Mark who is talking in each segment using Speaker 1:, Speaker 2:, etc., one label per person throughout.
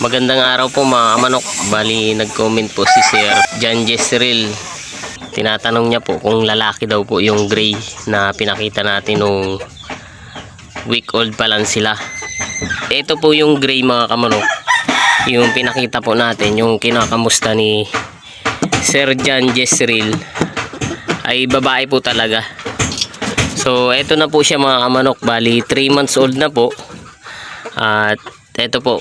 Speaker 1: Magandang araw po mga manok. Bali nag-comment po si Sir John Jezreel. Tinatanong niya po kung lalaki daw po yung gray na pinakita natin nung week old pa lang sila. Ito po yung gray mga kamanok. Yung pinakita po natin, yung kinakamusta ni Sir John Jezreel ay babae po talaga. So, eto na po siya mga kamanok. Bali, 3 months old na po. At eto po,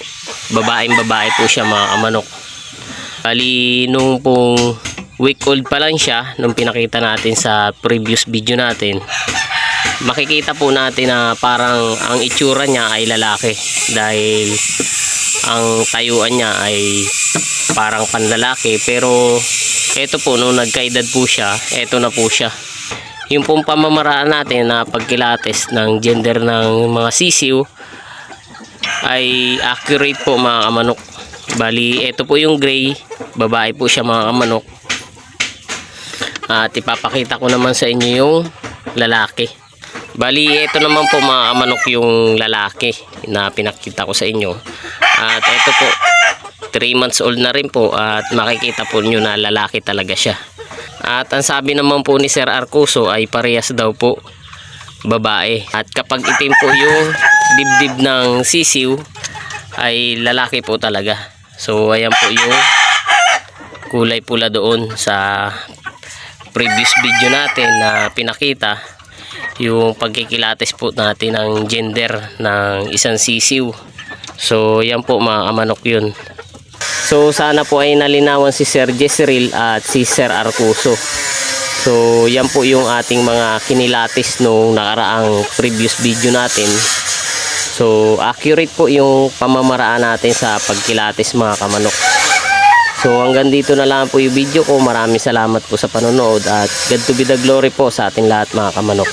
Speaker 1: babaeng babae po siya mga kamanok. Bali, nung pong week old pa lang siya, nung pinakita natin sa previous video natin, makikita po natin na parang ang itsura niya ay lalaki. Dahil ang tayuan niya ay parang panlalaki. Pero eto po, nung nagkaedad po siya, eto na po siya yung pong pamamaraan natin na pagkilates ng gender ng mga sisiw ay accurate po mga kamanok. Bali, ito po yung gray, babae po siya mga kamanok. At ipapakita ko naman sa inyo yung lalaki. Bali, ito naman po mga kamanok yung lalaki na pinakita ko sa inyo. At ito po, 3 months old na rin po at makikita po nyo na lalaki talaga siya. At ang sabi naman po ni Sir Arcuso ay parehas daw po babae. At kapag itim po yung dibdib ng sisiw ay lalaki po talaga. So ayan po yung kulay pula doon sa previous video natin na pinakita yung pagkikilates po natin ng gender ng isang sisiw. So yan po mga kamanok yun. So sana po ay nalinawan si Sir Jezreel at si Sir Arcuso. So yan po yung ating mga kinilatis nung nakaraang previous video natin. So accurate po yung pamamaraan natin sa pagkilatis mga kamanok. So hanggang dito na lang po yung video ko. Maraming salamat po sa panonood at God to be the glory po sa ating lahat mga kamanok.